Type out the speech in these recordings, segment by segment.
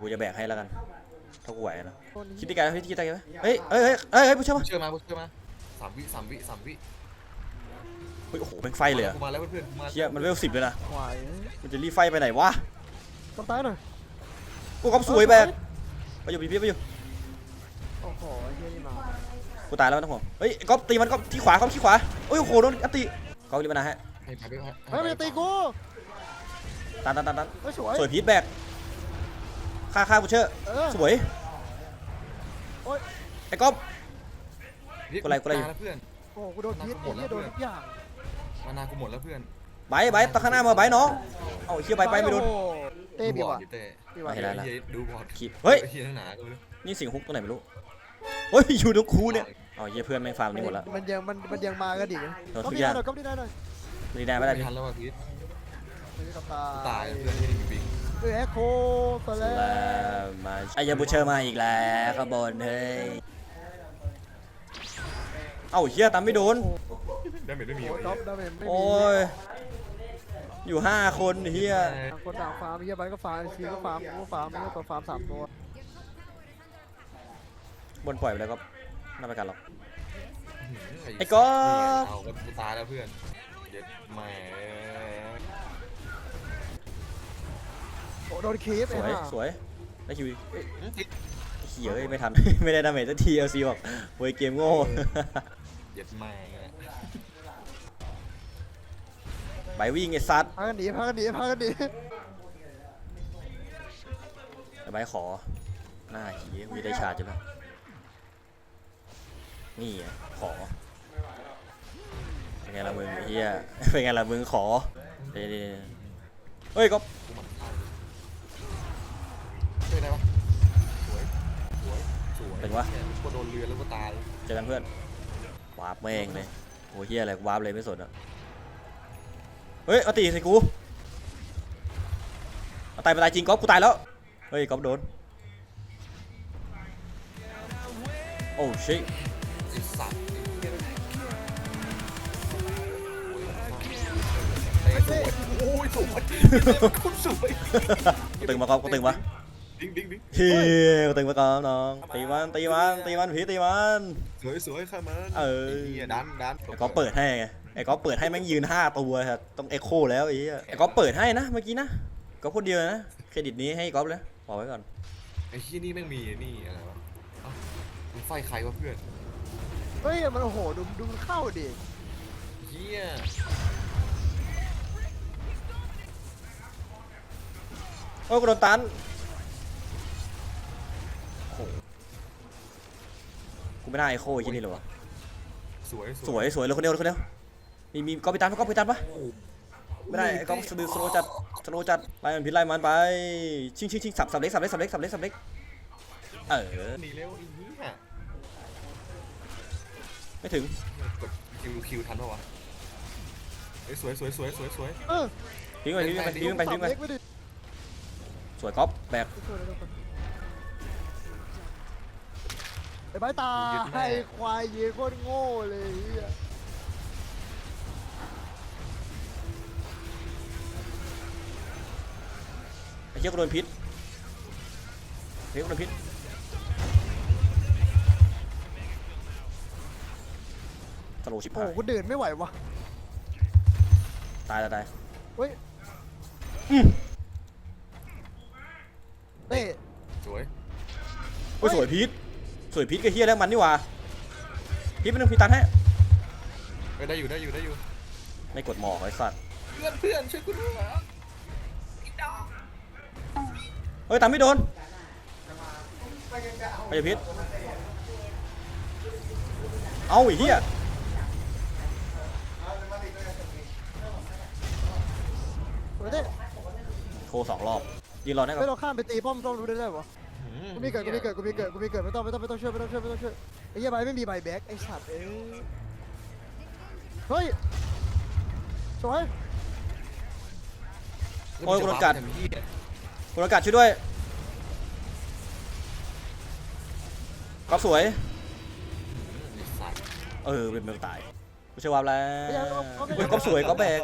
กูจะแบกให้แล้วกันถ้ากูไหวนะคนนี้คิดดีกันคิดดีกันไหมเฮ้ยเฮ้ยเฮ้ยเฮ้ยเฮ้ยผู้ชมเชื่อมาเชื่อมาสามวิสามวิสามวิเฮ้ยโอ้โหแม่งไฟเลยอะกูมาแล้วเพื่อนๆกูมาเชี่ยมันเวลสิบเลยนะไหวมันจะรีบไฟไปไหนวะต้องตายหน่อยกูก๊อปสวยแบกไปอยู่พี่ไปอยู่โอ้โหเฮียนี่มากูตายแล้วไม่ต้องห่วงเฮ้ยก๊อปตีมันก๊อปที่ขวาก๊อปที่ขวาโอ้ยโอ้โหโดนอัตติก๊อปรีบมานะฮะให้ไปด้วยเฮ้ยมันจะตีกูตันตันตันตันเฮ้ยสวยสวยพีทแบก ฆ่าฆ่ากูเชอร์เออ สวยโอ้ยไอ้ก๊อปนี่กูไล่กูไล่อยู่ มาแล้วเพื่อน โอ้โหกูโดนพิษไอ้เฮียโดนทุกอย่างมานากูหมดแล้วเพื่อนไบร์ทไบร์ทตะข้างหน้ามาไบร์ทน้องเอาไอ้เชี่ยไบร์ทไปไม่โดนโอ้โหเต้บีบดูบอว่ะร์ดดิเต้บีบว่ะ ไม่ได้ละเหี้ยดูบอร์ดขีดเฮ้ย เฮียทั้งหนากูเลยนี่เสิงฮุกตัวไหนไม่รู้ เฮ้ย อยู่ตรงคูเนี่ยเอาเยี่ยเพื่อนแม่งฟาร์มนี่หมดแล้วมันยังมันมันยังมาก็ดิโดนก็ทุกดีอได้ย่างหน่อยก็ดีได้หน่อยรีได้ไม่ได้ไม่ดิทันแล้วว่ะพีทไม่ได้กับตาตายเพื่อนที่มีปิงเออ แอคโคสแลแล้มวมาไอ้ยาบูเชอร์มาอีกแล้วขางบวนเฮ้ย เอ้าเฮียตามไม่โดน ได้ไม่ได้มีโอ้วะยจ๊อบดาเมจไม่มีโอ้ย อยู่ห้าคนเฮียต่างคนต่างฟาร์มเฮียไปก็ฟาร์มซีก็ฟาร์มกูก็ฟาร์มไม่ก็ตัวฟาร์มสามตัวบนปล่อยไปแล้วก็น่าไปกันหรอก ไอ้ไอ้ก๊อฟ เอาก็ตายแล้วเพื่อนเย็ดแหม่ โอ้โดนคีฟสไอ้วยห่าสวยได้คิวอีกติดเฮียเอ้ยไม่ทัน ไม่ได้ดาเมจสักทีเอลซีบอกเว้ยเกมโง่ เย็ดแหม่ไปวิ่งไอ้ซัดพากันหนีพากันหนีพากันหนีไปขอ หน้าขี้วีได้ชาร์จใช่ไหมนี่ไงขอ เป็นไงล่ะมึงไอ้เฮียเป็นไงล่ะมึงขอเดี๋ยวๆเฮ้ยก็กูหมัน เป็นวะเนี่ยกูโดนเรือแล้วก็ตายเจอกันเพื่อนวาร์ปแม่งเลยโอ้เฮียอะไรกูวาร์ปเลยไม่สนอะเฮ้ยเอาตีใส่กูเอาตายไปตายจริงก๊อฟกูตายแล้วเฮ้ยก๊อฟโดนโอ้ชิไอ้สัตว์ไอ้เหี้ยโอ้ยสวยคุณสวยกูตึงมาก๊อฟกูตึงมา ดิ้งดิ้งดิ้งเฮียกูตึงมาก๊อฟน้องตีมันตีมันตีมันผีตีมันสวยสวยค่ะมันเออไอ้เหี้ยดันดันไอ้ก๊อฟเปิดให้ไงไอ้ก๊อฟเปิดให้แม่งยืนห้าตัวครับต้องเอ็กโคแล้วไอ้เหี้ยไอ้ก๊อฟเปิดให้นะเมื่อกี้นะก๊อฟคนเดียวนะเครดิตนี้ให้ก๊อฟเลยบอกไว้ก่อนไอ้เหี้ยนี่แม่งมีนี่อะไรวะเอ้ามึงไฟใครวะเพื่อนเฮ้ยมันโอ้โหดูดูมันเข้าดิเหี้ยโอ้ยกูโดนตัน ไม่น่าไอโคไอ้ที่นี่เลยวะสวยสวยสวยเลยคนเดียวเลยคนเดียวมีมีก๊อฟไปตันก๊อฟไปตันปะไม่ได้ไอ้ก๊อฟสโลว์จัดสโลว์จัดไล่มันพิษไล่มันไปชิงชิงชิงสับสับเล็กสับเล็กสับเล็กสับเล็กสับเล็กเออหนีเร็วไอ้เหี้ยไม่ถึงกดคิวคิวทันปะวะเอ้ยสวยสวยสวยสวยสวยเออทิ้งไปทิ้งไปทิ้งไปทิ้งไปเล็กไม่ดิสวยก๊อฟแบก ช่วยเลยทุกคนไอ้ใบตาให้ควายเยี่โคตรโง่เลยเฮียไอ้เหี้ยกูโดนพิษเฮ้ยกูโดนพิษสโลว์ชิบโอ้หาโหยกูเดินไม่ไหววะตายตายตายเฮ้ยอืมเต้สวยโอ้ยสวยพีท สวยพีทกับเฮียแล้วมันนี่หว่าพีทเป็นหนึ่งพีตันให้เอ้ยได้อยู่ได้อยู่ได้อยู่ไม่กดหมอกไอ้สัตว์เพื่อนเพื่อนช่วยกูด้วยเฮ้ยตามไม่โดนไปอย่าพีทเอาไอ้เฮียเฮ้ยเต้โทรสองรอบยืนรอได้ก่อไม่นเราข้ามไปตีป้อมต้องรู้ได้ได้ปะอื กูมีเกิดกูมีเกิดกูมีเกิดกูมีเกิดไม่ต้องไม่ต้องไม่ต้องช่วยไม่ต้องช่วยไม่ต้องช่วยไอ้เหี้ยใบไม่มีใบแบ็กไอ้สัตว์เอ้ยเฮ้ยสวยโอ้ยกูโดนกัดทำเหี้ยคุณอากาศช่วยด้วยก๊อฟสวยไอ้สัตว์เออเป็นเมืองตายกูเชื่อว่าแล้วไอ้เหี้ยก๊อฟก๊อฟเฮ้ยก๊อฟสวยก๊อฟแบก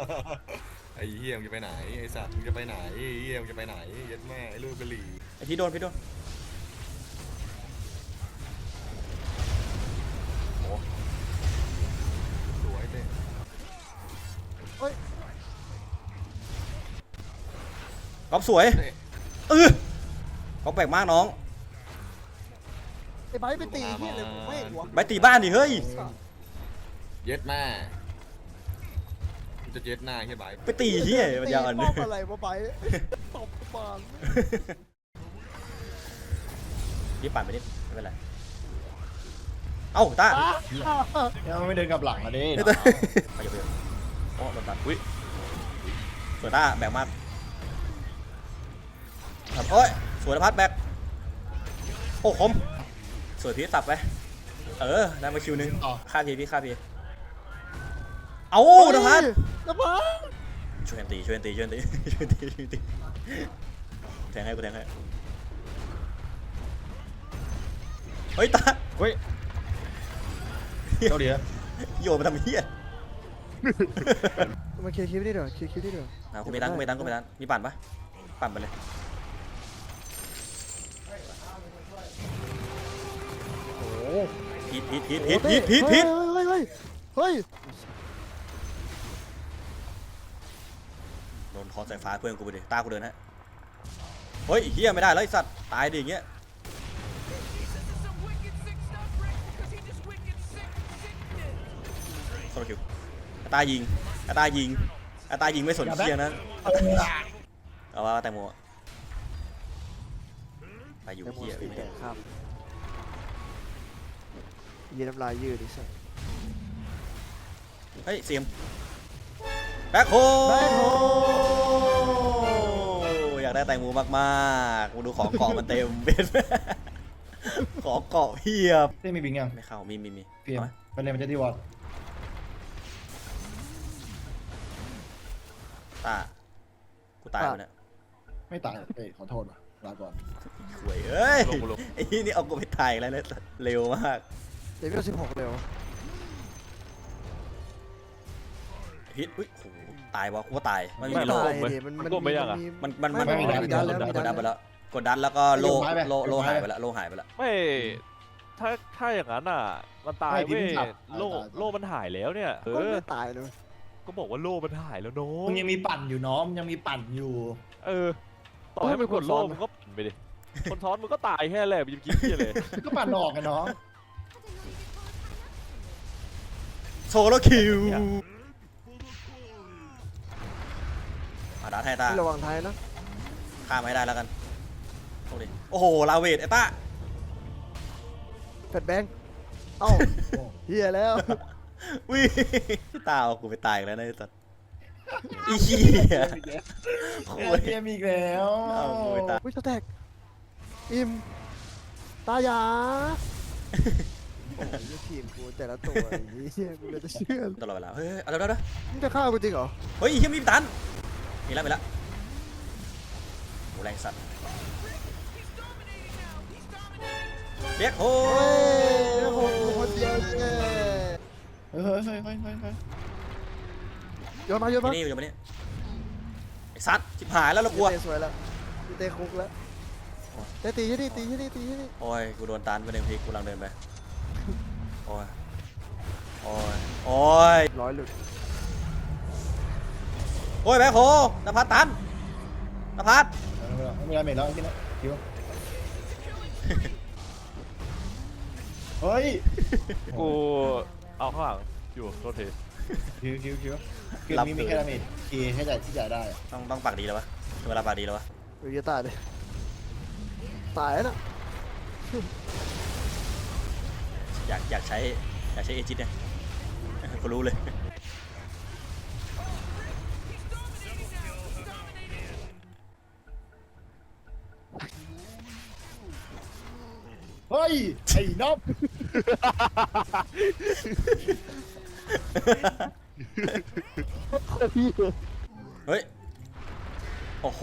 ไอ้เหี้ยมึงจะไปไหนไอ้สัตว์มึงจะไปไหนไอ้เหี้ยมึงจะไปไหนยัดแม่ไอ้ลูกกะหรี่ไอพี่โดนพี่โดน ก๊อฟสวยเต้เออก๊อฟแปลกมากน้องไอ้ไบร์ทไปตีที่อะไรผมไม่เห็นวะไปตีบ้านดิเฮ้ย เย็ดหน้ากูจะเย็ดหน้าแค่ใบไปตีเฮียมันตียาวอันป้อมอะไรวะไบร์ทตบปานรีบปั่นไปนิดไม่เป็นไร เอ้าต้ายังไม่เดินกลับหลังอะดิไปเดี๋ยวไปเดี๋ยวโอ้โดนตัดอุ้ยสวยต้าแบกมาก ครับโอ้ยสวยนภัสแบกโอ้คมสวยพีชสับไปเออได้มาคิวหนึงฆ่าพีพี่ฆ่าพีเอานภัสนภัสช่วยกันตีช่วยกันตีช่วยกันตีช่วยกันตีช่วยกันตีแทงให้กูแทงให้เฮ้ยตาเฮ้ยเจ้าเดียวโยนมาทำเฮียมาเคลียร์คลิปนี่เดี๋ยวเคลียร์คลิปนี่เดี๋ยวอะกูไม่ดันกูไม่ดันกูไม่ดันมีปั่นปะปั่นไปเลย โอ้พีทพีทพีทพีทพีทพีทพีทเฮ้ยเฮ้ยเฮ้ยโดนคอสายฟ้าเพื่อนกูไปดิตากูเดินฮะเฮ้ยเฮียไม่ได้แล้วไอสัตว์ตายดิอย่างเงี้ยโซโลคิวอาตายิงอาตายิงอาตายิงไม่สนเชียนะเอาว่าแตงโมอะไปอยู่เดี๋ยวหมดเฮี ยสติไม่แตได้กครับยีน้ำลายยืดดิสัสเฮ้ยเสียมแบ็คโฮแบ็คโฮอยากได้แตงโมมากๆมาดูของเกาะมันเต็มเป็นของเกาะเพียบเต้มีบิงยังไม่เข้ามีมีมีเพียมเอาไหมไปเลยมันจะที่วอดตากูตายแล้วเนี่ยไม่ตายเอ้ยขอโทษว่ะลาก่อนหวยเอ้ยไอ้นี่นี่เอากูไปตายอีกแล้วเนี่ยเร็วมาก เดี๋ยวพี่สิบหกเร็วฮิตอุ้ยโหตายวะกูว่าตายมันมีไม่โลตายดิมันมันกดไปยังอะมันมันมันไม่มันไม่กมีดันแล้วดมีดัดันนไปแล้วแล้ว กดดันแล้วก็โลไปโลโลไปหายไปแล้วโลหายไปแล้ว ไม่ ถ้าถ้าอย่างนั้นอะ มันตายไม่ที่เว้ยมันสับโล่ตายตายโล่มันหายแล้วเนี่ย เอก็อไม่ตายเลยก็บอกว่าโล่มันหายแล้วน้องมึงยังมีปั่นอยู่น้องมึงยังมีปั่นอยู่ เออ ต่อให้มันกดโล่มันก็ไปดิคนซ้อนมันก็ตายแค่แหละมันจะกินที่เลย ก็ปั่นออกกันน้อง โซโลคิวเนี่ยอาดัดให้ตาระวังท้ายนะฆ่าไม่ได้แล้วกันโอ้ดิโอ้โห ลาเวทไอ้ต้าแฟดแบงค์เอ้าเฮียแล้ววิตาเอากูไปตายอีกแล้วนะไอ้สัตว์อีเหี้ยโอ้ยเพียมอีกแล้วเอากูไปตายวิชแตก อิมตายา โอ้ยทีมกูแต่ละตัวอย่างนี้เฮียกูเลยจะเชื่อตลอดเวลา เฮ้ยเอาแล้วแล้วมึงจะฆ่ากูจริงเหรอเฮ้ยเฮียมีตันมีแล้วมีแล้วโหแรงสัตว์เรียกโอ้เฮ้ยแล้วผมกูคนเดียวเย้เฮ้ยเฮ้ยเฮ้ยเฮ้ยเฮ้ยเฮ้ยโยนมาโยนมานี่อยู่มานี่ไอ้สัตว์ชิบหายแล้วเรากลัว เตะสวยแล้วเตะคุกแล้วเตะตีที่นี่ตีที่นี่ตีที่นี่โอ้ย กูโดนตันไปหนึ่งทีกูกำลังเดินไป โอ้ย โอ้ย โอ้ย ร้อยหลุดโอ้ยแบ็คโฮนภัสตันนภัสไม่มีอะไรเมทแล้วพี่นะคิวเฮ้ยกูเอาข้างหลังอยู่โทษทีคิวคิวคิวคือมีมีแค่ดาเมจคีให้จ่ายที่จ่ายได้อะต้องต้องปากดีแล้ววะถึงเวลาปากดีแล้ววะเดี๋ยวจะตายเลย ตายแล้วนะ อยากอยากใช้อยากใช้เอจิตเนี่ยกูรู้เลยเฮ้ยไอ้นบเฮ้ย โอ้โห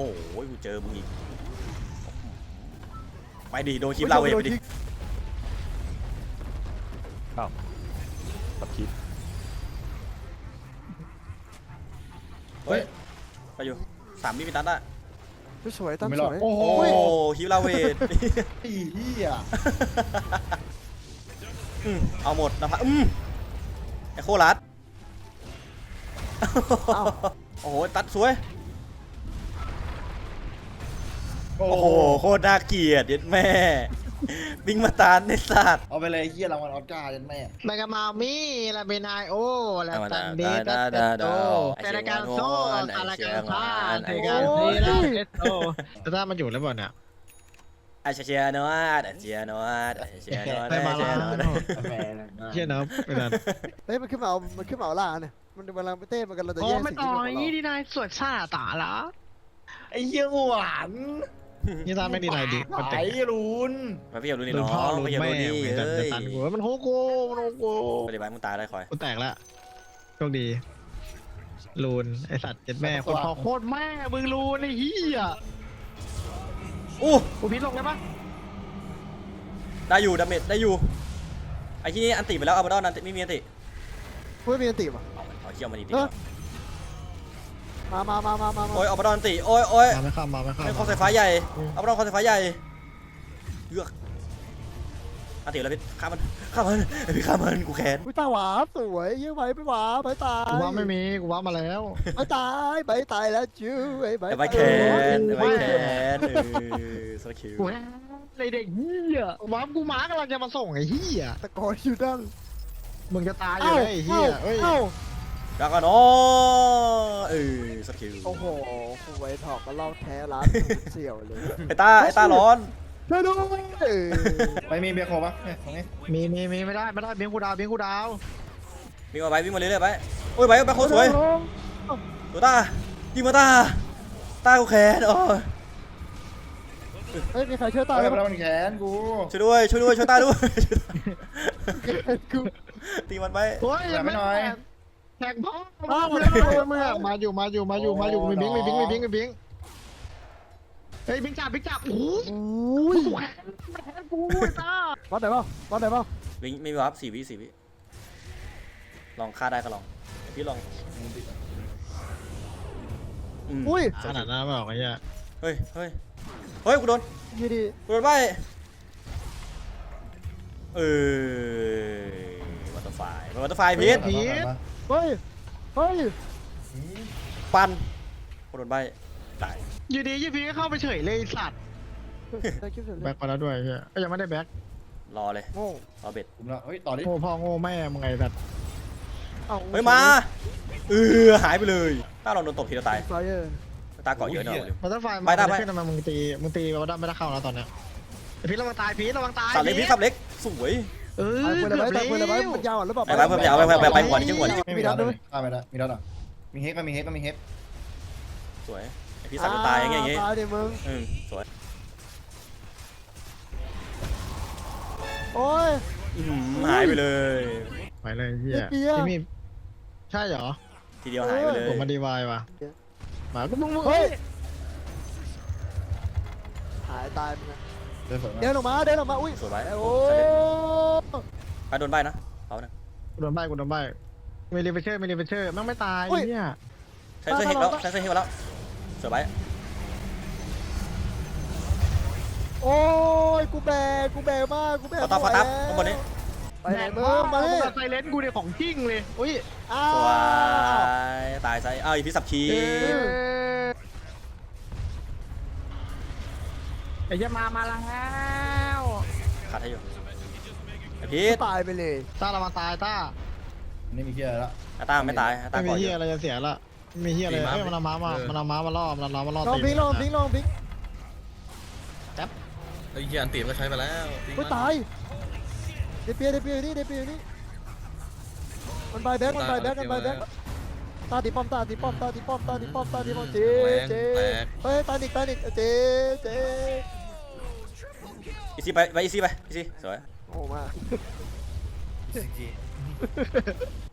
กูเจอมึงอีก ไปดิ โดนคลิปลาเวทไปดิ ตัดคลิปเฮ้ย ไปอยู่สามมิมิตันอะไม่สวยตั้มไม่สรอดวยโอ้โหโอ้ฮิวลาเวท ไอ้เหี้ยอืมเอาหมดนะครับอืมไอโคลัสโอ้โห ตัดสวย โอ้โอ้โหโหโคตรน่าเกลียดเย็ดแม่ บิงมาตานในสัตว์เอาไปเลยไอ้เหี้ยรางวัลออสการ์ยันแม่มากามามี่ลาเบนายโอลาตันเดดาตัดาตโตดาแต่รายการโซ่ไอ้แต่รายเชีกายรงงพาานรายการซีรัสเอสโตแต่ถ้ามันอยู่แล้วบ่เนี่ยไอเชียนวัดไอเชียนวัดไอเชียนวัดไปมาไอเชียนวัดแม่เชี่ยนะเป็นอะไรเฮ้ยมันขึ้นมาเอามันขึ้นมาเอาล่าเนี่ยมันเวลาไปเต้มันกันเราจะโอ้แย่งไม่สิ่งต่อที่ยเป็นของนี่เราดีนายสวยซ่าตาละไอ้เหี้ยหวาน นี่ตาไม่ดีนายดิมันไอ้แต่งรุนมาพี่อย่าดูนี่โดนน้อพ่องโดนพี่อย่าแม่ดูนี่เหมือนกันเอ้จะยตันกูมันโฮโกมันโฮโกปฏิบัติมึงตายได้คอยกูแตกละโชคดีลูนไอสัตว์เจ็ดแม่คนพอโคตรแม่มึงลูนไอ้เหี้ยอู้กูพิษลงได้ปะได้อยู่ดาเมจได้อยู่ไอ้ที่นี่อันติไปแล้วอัลบาดอนอันติไม่มีอันติเฮ้ยมีอันติป่ะเอาเอาเขี้ยวมาดีดีเออ มามามามามามาโอ้ยอัลบาดอนอันติโอ้ยโอ้ยมาไม่เข้ามาไม่เข้าเป็นคอนไฟฟ้าใหญ่อัลบาดอนคอนไฟฟ้าใหญ่เลือกอันติแล้วพี่ฆ่ามันฆ่ามันพี่ฆ่ามันกูแค้นอุ้ยตาหวาบสวยเยี่ยมไปไปหวาบไปตายกูว่าไม่มีกูว่ามาแล้วไปตายไปตายแล้วจิ้วไอ้ใบไอ้ใบแคนไอ้ใบแคนเออสกิลกูในเด็กเหี้ยว้ามกูม้ากำลังจะมาส่งไอ้เหี้ยตะโกนอยู่ด้านมึงจะตายอยู่เลยไอ้เหี้ยเอ้ยเอ้า ดากอนอเออสกิลโอ้โหกูไว้ถอกก็เล่าแท้ร้านเสี่ยวเลยไอ้ตาไอ้ตาร้อนช่วยด้วยเออไปมีเบียร์โคปะเนี่ยตรงนี้มีมีมีไม่ได้ไม่ได้เบี้ยงกูดาวเบี้ยงกูดาววิ่งมาไปวิ่งมาเรื่อยๆไปโอ้ยไปไปโคตรสวยตัวตายิงมาตาตากูแค้นโอ้ยเฮ้ยมีใครช่วยตายเอาไหไปมแล้วมันแขนกูช่วยด้วยช่วยด้วยช่วยตาด้วยกูตีมันไปโอ้ยอย่าไม่หน่อย แข่งพ่อมาเลยมึงอะมาอยู่มาอยู่มาอยู่มาอยู่มีบิงมีบิงมีบิงมีบิงเฮ้ยบิงจับบิงจับโอ้โหอุ้ยกูแขนแขนกูไอ้ตาวัดไหนเปล่าวัดไหนเปล่าวิ่งไม่มีวับสี่วิสี่วิลองฆ่าได้ก็ลองเดี๋ยวพี่ลองอืมอุ้ยขนาดนั้นไม่บอกไอ้เหี้ยเฮ้ยเฮ้ยเฮ้ยกูโดนยี่ดีกูโดนใบเออวัตเตอร์ไฟวัตเตอร์ไฟพีท เฮ้ย เฮ้ย ปันกูโดนใบตายอยู่ดียี่พีก็เข้าไปเฉยเลยไอ้สัตว์ได้คลิปเสร็จเลแบ็ยคมาแล้วด้วยไอ้เหี้ยก็ยังไม่ได้แบ็ครอเลยโง่รอเบ็ดผมละเฮ้ยต่อดิโง่พ่อโง่แม่มึงไงสัตว์เอ้าเฮ้ยมาเออหายไปเลยถ้าเราโดนตบทีเราตายไฟเออร์ตาเกาะเยอะหน่อยเร็วมันต้องไฟไปได้มันไป ขึ้นทำไมมึงตีมึงตีเราได้ไม่ได้เข้าแล้วตอนเนี้ยไอ้พีทระวังตายพีทระวังตายสับเล็กพี่สับเล็กสวย เออไปเกืเลยอบไปแล้ไปเลยไปวมันยาวหรือเปล่าไปไปเพิ่มยาวไปไปไปไปหัวนี่จังหัวนี่ไม่มีดอทด้วยฆ่าไปแล้วมีดอทอะมีเฮกก็มีเฮกก็มีเฮกสวยไอพี่สับจนตายอย่างเงี้ยอย่างเงี้ยตายดิมึงอืมสวยโอ้ยอื้อหือหายไปเลยไปเลยเฮียไอ้เหี้ยที่มีใช่เหรอทีเดียวหายไปเลยผมมาดีวายว่ะหมาก็มึงมึงเฮ้เฮ้ยยหายตายไปนะ เดินสวนมาเดินออกมาเดินออกมาอุ้ยสวยไปโอ้ไปโดนใบนะเอานะกูโดนใบกูโดนใบมีรีเฟชเชอร์มีรีเฟชเชอร์แม่งไม่ตายเนี่ยใช้เสื้อเฮกแล้วใช้เสื้อเฮกแล้วสวยไปโอ้ยกูแบกกูแบกมากกูแบกฟอตับฟอตับข้างบนนี้ไปไหนมึงมาดิไซเลนกูเนี่ยของจริงเลยอุ้ยอ้าสววยตายใจอ้าวอีพี่สับชี ไอ้ยมา มาแล้วขาดให้อยู่ไอพีทตายไปเลยต้าเรามาตายต้าอันนี้มีเฮียแล้วอาตาไม่ตายอาตาไม่มีก่อนอเฮียู่ยอะไรจะเสียละไม่มีเฮียอะไรเอ้ยมันเอาม้ามามันเอาม้ามาล่อมันเอาม้ามาล่อลองตีพิงลองพิงลองพิงไอ้เหี้ยอันตีมก็ใช้ไปแล้วตีไม่มันตายเดเปียเดเปียนี่เดเปียนี่มันบายแบ็กมันบายแบ็กมันบายแบ็ก ตาตีป้อมตาตีป้อมตาตีป้อมตาตีป้อมตาตีป้อมเจ๊เจ๊เฮ้ยตาหนิกตาหนิกเจ๊เจ๊อีซี่ไปไปอีซี่ไปอีซี่สวยโอ้มา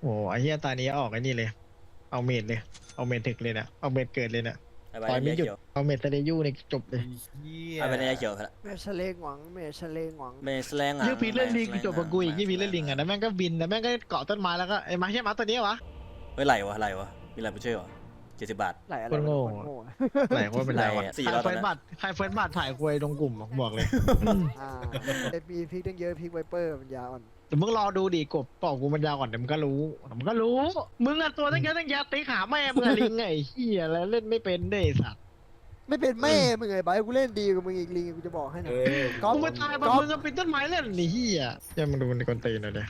โอ้ไอ้เฮียตานี้ออกไอ้นี่เลย เอาเมดเลย เอาเมดถึกเลยนะเอาเมดเกิดเลยนะไปไปต่อยเนีไม่หยุด เขียวเอาเมดเตเดยูนี่จบเลยเหี้ยไปไปเนียเขียวไปละเมชเลงหวังเมชเลงหวังเมสแลงอะยี่พีเล่นลิงจบกับกูอีกยี่พีเล่นลิงอะแล้วแม่งก็บินแล้วแม่งก็เกาะต้นไม้แล้วก็ไอ้มาใช่ไหมตัวนี้วะ เฮ้ยไหลวะไหลวะมีอะไรไปช่วยวะเจ็ดสิบบาท ไหลอะไรคนโง่คนโง่อะไหนว่าเป็นไรวะสี่ใครร้อยตอเฟินร์สนั้นบัตรใครเฟิร์สบัตรถ่ายควยลงกลุ่มอะบอกเลย อ่าเอพีพิกตั้งเยอะพิกไวเปอร์มันยาวอ่อนแต่มึงรอดูดิกบปอกกูมันยาวก่อนเดี๋ยวมึงก็รู้เดี๋ยวมึงก็รู้ มึงอะตัวตั้งเยอะตั้งแยะติ๊กหาแม่มึงอะลิงไงไอ้เฮียแล้วเล่นไม่เป็นเด้ไอ้สัตว์ ไม่เป็นแม่มึงไงไบร์ทกูเล่นดีกว่ามึงอีกลิงกูจะบอกให้เอนะอก๊อฟกูมาตายบนมึงก็ปีนต้นไม้เล่นนี่เฮียเดี๋ยวมึงดูมันในกวนตีนหน่อยเด้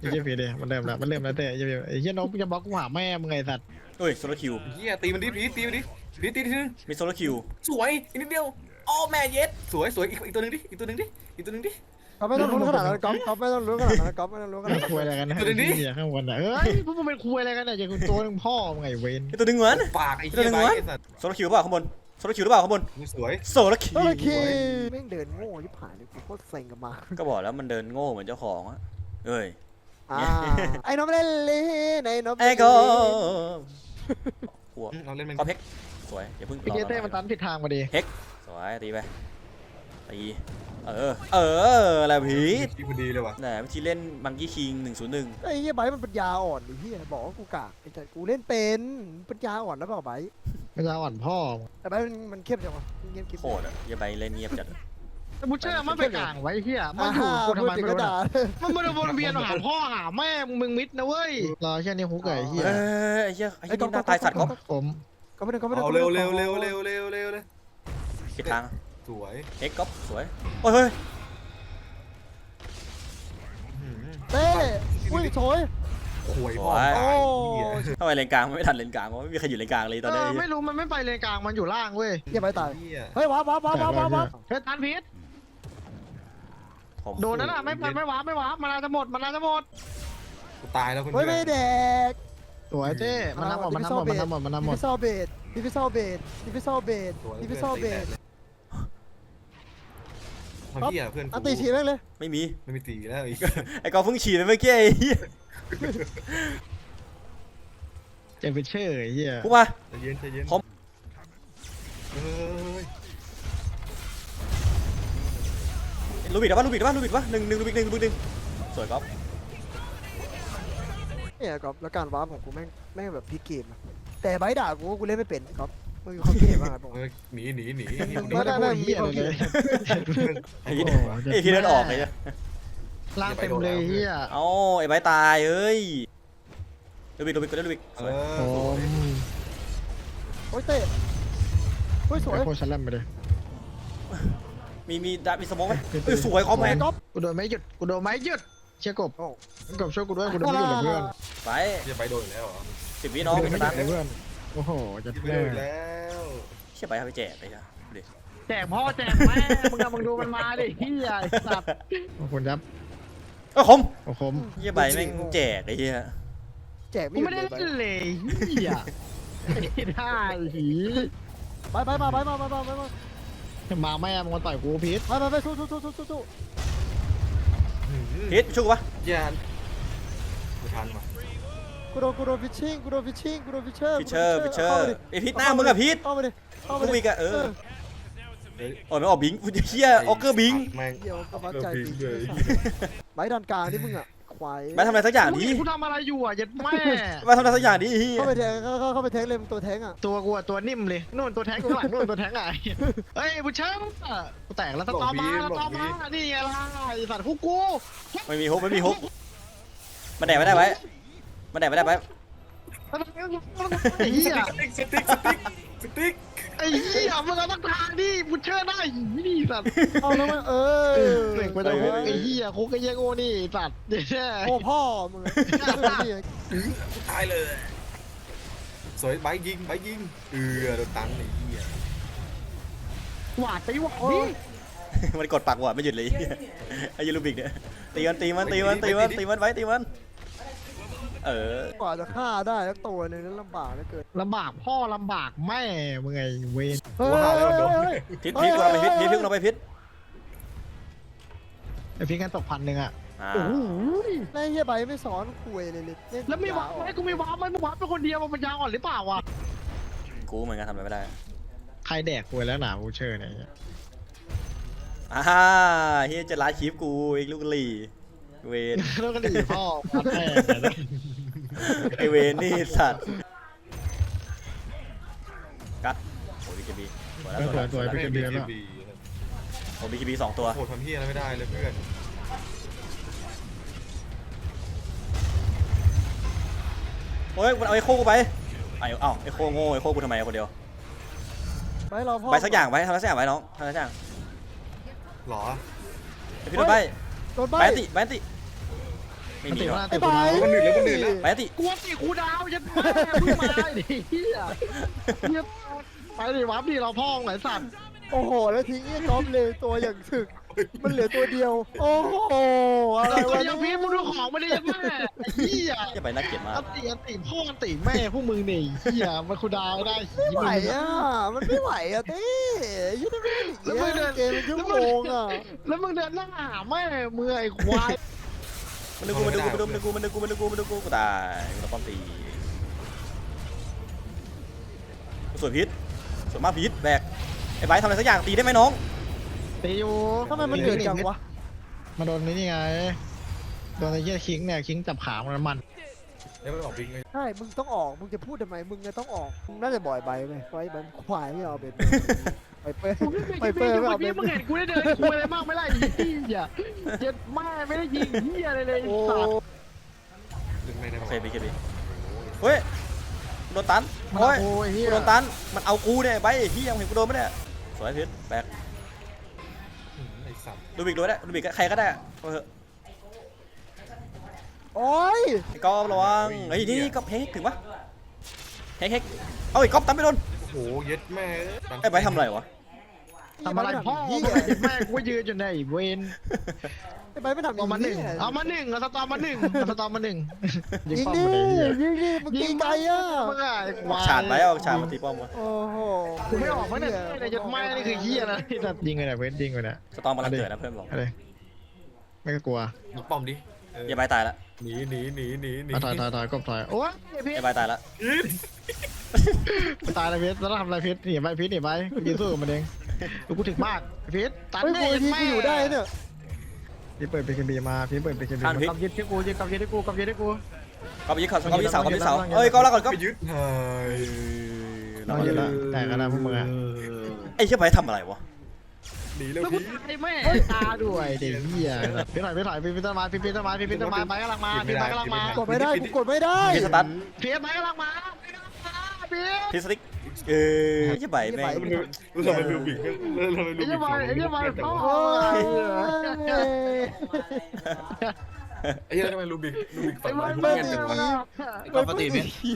ไอ้เฮียพีเด้มันเริ่มแล้วมันเริ่มแล้วเด้ไอ้เฮียไอ้เฮียน้องมึงจะบล็อกกูหาแม่มึงไงสัตว์เฮ้ยโซโลคิว เฮียตีมันดิพีทตีมันดิพีทตีทีนึงมีโซโลคิว สวยอีกนิดเดียวอ้อแม่เย็ดสวยสวยอีกอีกตัวหนึงดิอีกตัวหนึงดิอีกตัวหนึงดิ ก๊อฟไม่ต้องรู้ขนาดนั้นก๊อฟก๊อฟไม่ต้องรู้ขนาดนั้นก๊อฟไม่ต้องรู้ขนาดเป็นนั้นคุยอะไรกันนะเดี๋ยวนี้เฮียข้างบนอะเอ้ยพวกมึงเป็นคุยอะไรกันเนี่ยอย่าคุณตัวนึงพ่อมึงไงเวน ไอตัวดึงเหมือนปากไอ้เฮียตัวหนึ่งไปวะไอ้สัตว์โซโลคิวหรือเปล่าข้างบน โซโลคิวหรือเปล่าข้างบนสวย โซโลคิวโอเคแม่งเดินโง่ยิบหายเลยกูโคตรเซ็งกับมาก็บอกแล้วมันเดินโง่เหมือนเจ้าของอะเอ้ยอ่าไอ้น้องเล่นเลยไอ้น้องไอ้ก็หัวอืมเราเล่นมันก็เพกสวยอย่าเพิ่งไอ้เฮียเต้มันตันผิดทางมาดิสวยตีไปตีเออ เอออะไรพีททีพอดีเลยว่ะไหนวิธีเล่นบังกี้คิงหนึ่งศูนย์หนึ่งไอ้เหี้ยไบร์ทมันปัญญาอ่อนไอ้เหี้ยบอกว่ากูกากไอ้แต่กูเล่นเป็นปัญญาอ่อนแล้วเปล่าไบ ร์ทไม่จะอ่อนพ่อมึงแต่ไบร์ทมันมันเข้มจังวะมันเงียบกิ๊บโคตรอะอย่าไปเล่นเงียบจัดแต่บูเชอร์มันไปกลางไว้เฮียมันอยู่กูทำไมพูดถึไม่งรู้ก็นะด่ามันมาวนเวียนหาพ่อหาแม่มึงมึงมิดนะเว้ยรอแค่นี้ฮุกไก่เฮียเอ้ยไอ้เหี้ยไอ้เหี้ยนี่หน้าตายสัตว์ก๊อฟผมก็ไม่ได้ก็ไม่ได้เอาเร็วเร็วเร็วเร็วเร็วเร็วเลยปิดทางสวยเอ็กก๊อฟสวยโอ้ยเฮ้ยอื้อหือเต้อุ้ยโถย ข่วยพ่อโอ้ตายเหี้ยทำไมเลนกลางมันไม่ทันเลนกลางวะไม่มีใครอยู่เลนกลางเลยตอนเอนี้อไม่รู้มันไม่ไปเลนกลางมันอยู่ล่างเว้ยอย่าไปตายเหี้ยเฮ้ยว้าว้าว้าว้าว้าว้าเฮ้ยตันพีทผมโดนนั่นน่ะไม่ไม่ไม่วาร์ปไม่วาร์ปมันน่าจะหมดมันน่าจะหมดกูตายแล้วเพื่อนเฮ้ยไม่แดกสวยเจ้มันทำหมดมันทำหมดมันทำหมดมันทำหมดิดฟิซอลเบดดิฟิซอลเบดดิฟิซอลเบดสวยดิฟิซอลเบด ทำเหี้ยเพื่อนกูอันตีฉีดแม่งเลย ไม่มี ไม่มีตีแล้วอีกไอ้ก๊อฟเพิ่งฉีดไปเมื่อกี้ไอ้เหี้ยเจฟิเชอร์ไอ้เฮียพูดมา ใจเย็นใจเย็นผมเฮ้ยลูบิดได้ปะลูบิดได้ปะลูบิดปะหนึ่งหนึ่งลูบิดหนึ่งลูบิดหนึ่งสวยก๊อฟเนี่ยก๊อฟแล้วการวาร์ปของกูแม่งแม่งแบบพลิกเกมอะแต่ไบด่ากูกูเล่นไม่เป็นก๊อฟ มึงมีความเกมมากผมเฮ้ยหนีหนีหนีมึงไม่ได้พูดเฮียเลยไอ้เหี้ยไอ้ที่เดินออกเลยอะล่างเต็มเลยเฮียเอ้าไอ้ใบตายเอ้ยลูบิดลูบิดก็ได้ลูบิดเอสวยอโอ้สวยโอ้ยเต้เฮ้ยสวยไอ้โคชันแลมไปเลยมีมีดามีสโมองไหมเอ้ยสวยคอมแมนก๊อฟกูโดนไม่หยุดกูโดนไม่หยุดเชียร์กบโอ้กบช่วยกูด้วยกูโดนไม่หยุดเลยเพื่อนไปจะไปโดนอีกแล้วเหรอสิบวิน้องโดนสไม่หยุตาดร์ทเลยเพื่อนโอ้โหจะจะไปแม่โดนอีกแล้ว เชี่ยไปเอาไปแจกไปจ้ะดิแจกพ่อแจกแม่มึงอะมึงดูมันมาดิเฮียไอ้สัตว์ขอบคุณครับเอ้ยคมโอ้โหเหี้ยใบแม่งแจกไอ้เหี้ยแจกกูไม่หยุไม่ดได้เลยเล่นเลยเฮียไม่ได้หีไปไปไปไปมาไปมาไปมามาแม่มึงมาต่อยกูพีทไปไปไปสู้สู้สู้สู้สู้สู้พิษช่วยกูปะเหี้ยไม่ทันว่ะ กูโดนกูโดนฟิชชิ่งกูโดนฟิชชิ่งกูโดนฟิชเชอร์พิชเชอร์พิชเชอร์ไอ้พิษหน้ามึงอะพิษเข้าไปดิเข้าไปลูดิบิกอะเออเฮ้ยอ๋อไม่ออกบิงกูจะเชี่ยออกเกอร์บิงแม่ง เดี๋ยวกำลังใจเออปีบิงเลย ไบดันกลางนี่มึงอะควายไปทำอะไรสักอย่างดิกูทำอะไรอยู่อะยัดแม่ไปทำอะไรสักอย่างดิเหี้ยเข้าไปแทงเข้าเข้าเข้าไปแทงเลยมึงตัวแทงอะตัวกูอะตัวนิ่มเลยนู่นตัวแทงกูข้างหลังนู่นตัวแทงไงเฮ้ยบุญเชิงอะกูแตกแล้วสตอมาสตอมานี่ไงล่ะไอสัตว์คุกกู ไม่มีฮุกไม่มีฮุกมันแดกไม่ได้ไว้ มันแดกไม่ได้ไว้ไอ้เหี้ยสติ๊กสติ๊กสติ๊กสติ๊กไอ้เหี้ยมึงเอาตั้งทางดิบุญเชิงได้นี่สัตว์เอาแล้วมันเออเด็กไปจะคุกไอ้เหี้ยคุกไอ้เหี้ยโง่นี่สัตว์เดี๋ยวแน่โอ้พ่อมึงตายเลยสวยใบยิงใบยิงเออโดนตันไอ้เหี้ยหวาดไปหวาดดิมันกดปากหวานไม่หยุดเลยเหี้ยไอ้ยูรูบิกเนี่ยตีมันตีมันตีมันตีมันตีมันไว้ตีมัน เออ กว่าจะฆ่าได้แล้วตัวนึงนั้นลำบากเหลือเกินลำบากพ่อลำบากแม่มึงไงเวนเฮ้ยเฮ้ยเฮ้ยพิษพิษกูเราไปพิษพิษพิษเราไปพิษไอ้พี่กันตกพันหนึ่งอะอ่าโอ้โหนายเฮียใบไม่สอนคุยเลยเลยเล่นแล้วไม่วาร์ปไหมกูไม่วาร์ปไหมมึงวาร์ปเป็นคนเดียวมันปัญญาอ่อนหรือเปล่าวะกูเหมือนกันทำอะไรไม่ได้ใครแดกกูแล้วหนาบูเชอร์เนี่ยอ่าเฮียจะลาชีพกูอีกลูกหลีเวนแล้วก็ดีพ่อวัดแม่ ไอเวนนี่สัตว์ กัดโอ้บีเคบีสวยแล้วสวยสวยสวยไปกันเดือนแล้วบีโอ้บีเคบีสองตัวโคตรทำเฮียอะไรไม่ได้เลยเพื่อนเฮ้ยมันเอาไอ้โคกูไปไอ้เอ้าไอ้โคโง่ไอ้โคกูทำไมคนเดียว ไปรอพ่อไปสักอย่างไปทำอะไรสักอย่างไปน้องทำอะไรสักอย่างหรอไอ้พี่โดนใบโดนใบ ไปอันติไปอันติ ไม่มันมีติดหรอว่าไอ้ติดใบว่ามันหนืดแล้วมันหนืดแล้ว ไปอันติกวนติครูดาวยัดแม่เพิ่งมาดิเฮียเฮียไปดิวับดิเราพ่อไหนสัตว์โอ้โห แล้วทิ้งไอ้ก๊อฟเลยตัวอย่างถึก มันเหลือตัวเดียว โอ้โห อะไรตัววะเดียวพี่มึงดูของไม่ได้ยัดแม่ไอ้เฮียจะไปน่าเกลียดมากอันติอันติพ่ออันติแม่พวกมึงนี่เฮียมันครูดาวได้ไม่ไหวอะ มันไม่ไหวอะเต้ยี่ไม่ได้แล้วมึงเดินเกมเป็นชั่วโมงอะแล้วมึงเดินหน้าหาแม่มือไอ้ควาย มันดึงกูมันดึงกูมันดึงกูมันดึงกูมันดึงกูมันดึงกูกูตายกูต้องป้อมตีสวยพิษสวยมากพิษแบกไอ้ไบร์ททำอะไรสักอย่างตีได้ไหมน้องตีอยู่ทำไมมันเดือดจังวะมาโดนนี่ไงโดนไอ้เหี้ยคิงเนี่ยคิงจับขามันมันแล้วมันออกบิงเลยใช่มึงต้องออกมึงจะพูดทำไมมึงจะต้องออกมึงน่าจะบ่อยใบไหมไว้มันควายไม่เอาเป็น ไปเปิ้ลไปเปิ้ลไม่เอาเป็นมึงเห็นกูได้เดินคุยอะไรบ้างไม่ไล่เฮียเจ็ดแม่ไม่ได้ยิงเฮียอะไรเลยโอ้สัตว์ดึงไม่ได้โอหรอเคบีเคบีเฮ้ยโดนตันมันโอ้ยโอ้ยเฮียกูโดนตันมันเอากูเนี่ยไอ้ไบร์ทไอ้เหี้ยมึงเห็นกูโดนไหมเนี่ยสวยพิษแบกไอ้สัตว์ดูบิกดูได้ดูบิกใครก็ได้อะเอาเถอะโอ้ยไอ้ก๊อฟระวังเฮ้ยนี่ก๊อฟเฮ้ยถึงปะเฮ้ยเฮ้ยเอาไอ้ก๊อฟตันไม่โดน โอ้โหเย็ดแม่ไอ้ไบร์ททำอะไรวะ ทำอะไรพ่อเหี้มึงยเจ็ดแม่กูยืนอยู่ในเวนไอ้ใบไม่ทำเอามาหนึ่งหี้ยเอามาหนึ่งเอาสตอมมาหนึ่งเอาสตอมมาหนึ่งยิงป้อมดิมาเลยเหี้ยยิงดิมึงยิงไกลอะมึงอะไอ้ควายฉาดไปเอาฉาดมาตีป้อมวะโอ้โหกูไม่ออกมั้งเนี่ยไอ้เจ็ดแม่นี่คือเฮียนะที่จะยิงเลยนะเวนยิงเลยนะสตอมกำลังเกิดนะเพื่อนบอกอะไรไม่ก็กลัวบุกป้อมดิเอออย่าไบร์ทตายละหนีหนีหนีหนีหนีเอาถอยถอยถอยกบถอยโอ้ยพี่ไอ้ไบร์ทตายละตายแล้วพีทแล้วทำอะไรพีทหนีไปพีทหนีไปกูยืนสู้กับมันเองดูกูถึงมากพีทตันเฮ้ยแม่กูที่แม่กูอยู่ได้เนี่ยพี่เปิดเบคบีมาพี่เปิดเบคบีมากับยึดที่กูยึดกับยึดที่กูกับยึดที่กูก๊อฟไปยึดเขาก๊อฟไปยึดเสาก๊อฟไปยึดเสาต้องยึดเอ้ยก๊อฟแล้วก่อนก๊อฟไปยึดเฮ้ยน้องยึดละแต่กันนะพวกมึงอะไอ้เชี่ยไบร์ททำอะไรวะ หนีแล้วแล้วกูพี่ตายแม่ตาด้วยเด็กเหี้ยพี่ถอยพี่ถอยพี่พี่ต้นไม้พี่พี่ต้นไม้พี่พี่ต้นไม้ไปกำลังมาพี่ไปกำลังมากดไม่ได้กูกดไม่ได้พี่สตันพี่ไปกำลังมาพี่พี่สติ๊กเออไอ้เชี่ยไบร์ทแม่งรู้สึกมันดูบิงแล้วทำไมดูไอ้บิเหี้ยงมาไอ้เหี้ยมาพ่อโอ้ยไอ้เหี้ยทำไมดูบิงดูบิงฝั่ไอ้งมัมันนไม่เงี้ยดีจังวะนะก็ปกติพี่ไอ้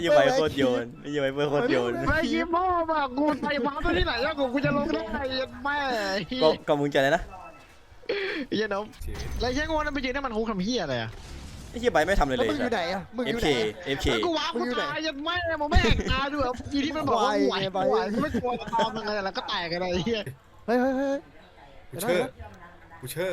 เชี่ยไบร์ทโคตรโยนไอ้เชี่ยไบร์ทโคตรโยนไอ้ยิ้มพ่อมากูไปฟ้าไปที่ไหนแล้วกูกูจะลงได้แม่ก็ก็มึงจะอะไรนะไอ้เหี้ยน้องแล้วไอ้เหี้ยงงนั่นไปยืนนั่นมันฮุกทำเหี้ยอะไรอะไอ้เชี่ยไบร์ทไม่ทำอะไรแล้วเลยมึงอยู่ไหนอะมึงอยู่ FK ไหน FK แล้วกูว้ากูตายยันแม่มึงไม่แหกตาด้วยยีที่มันบอกว่าไหวไหวไม่กลัวตอมยังไงแล้วก็แตกกันไอ้เหี้ยเฮ้ยเฮ้ยเฮ้ยกูเชื่อกูเชื่อ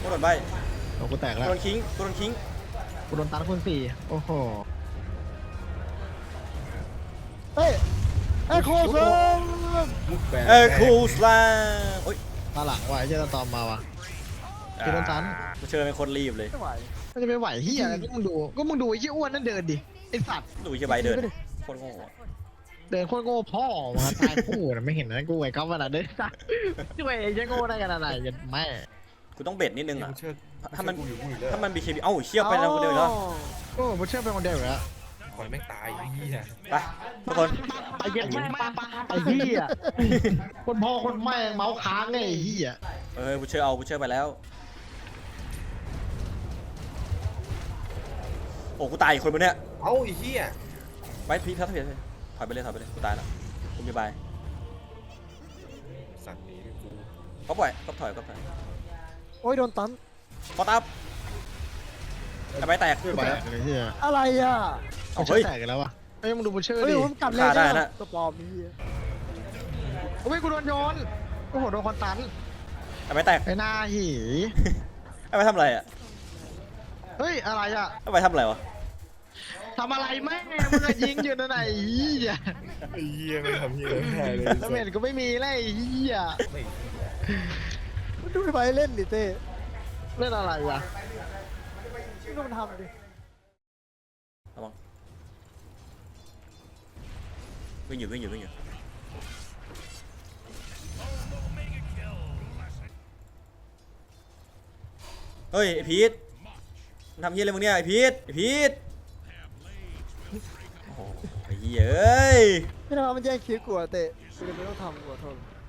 กูโดนใบโอ้กูแตกกูแล้วโดนคิงกูโดนคิงกูโดนตันคนสี่โอ้โหเฮ้ยไอ้โคซงมุกแบนเออคูสลาโอ้ยตาหลังว่ะไอ้เจ้าตอมมาว่ะ กูโดนตัน กูเชิญเป็นคนรีบเลยไม่ไหวมันจะไปไหวเฮียอะไรก็มึงดู ก็มึงดูไอ้เหี้ยอ้วนนั่นเดินดิไอ้สัตว์ดูเชี่ยใบเดินโคตรโง่อะเดินโคตรโง่พ่อมาตายคู่นะไม่เห็นนะกูไอ้ก๊อฟมันอะเดินช่วยไอ้เหี้ยโง่ได้กันอะไรยันแม่ กูต้องเบ็ดนิดนึงอะกูเชื่อถ้ามัน กูอยู่กูอยู่แล้วถ้ามัน BKB เอ้าเชี่ยไปแล้วคนเดียวอีกแล้วโอ้ผมเชื่อเป็นคนเดียวอยู่แล้วขอให้แม่งตายไอ้เหี้ยไปทุกคน ไอ้เหี้ยแม่ไอ้เหี้ยคนพ่อคนแม่เมาส์ค้างไงไอ้เหี้ยเออกูเชื่อเอากูเชื่อไปแล้ว โอ้กูตายอีกคนบนเนี้ยเอ้าไอ้เหี้ยไปพีทัศน์เพียถอยไปเลยถอยไปเลยกูตายแล้วกูมีบายสั่งหนีกูก็ปล่อยก็ถอยก็ถอย โอ้ยโดนตัน พอตับไอ้ใบแตกแตกเลยเหี้ยอะไรอะเขาเชื่อแตกกันแล้ววะเฮ้ยมึงดูบูเชอร์เฮ้ยดิผมกลับเลยฆ่าได้นะนะตัวปลอมนี่โอ้ยกูโดนโยนโอ้โหโดนคอนตันเอาไปแตกไอ้หน้าหีเอาไปทำอะไรอะเฮ้ยอะไรอะเอาไปทำอะไรวะทำอะไรแม่มึงอะยิงอยู่นั่นไหนเหี้ยไอ้เหี้ยไม่ทำเหี้ยไม่ได้เลยแล้วเมนก็ไม่มีเลยไอ้เหี้ยมัน ดูไปเล่นดิเต้เล่นอะไรวะดูมันทำดิระวังวิ่งอยู่วิ่งอยู่วิ่งอยู่เฮ้ยไอพีทมึงทำเฮียอะไรมึงเนี่ยไอพีทไอพีทโอ้โหไอ้เหี้ยเอ้ย ไม่ทำมันแย่งคิวกูอะเต้กูเลยไม่ต้องทำกูขอโทษ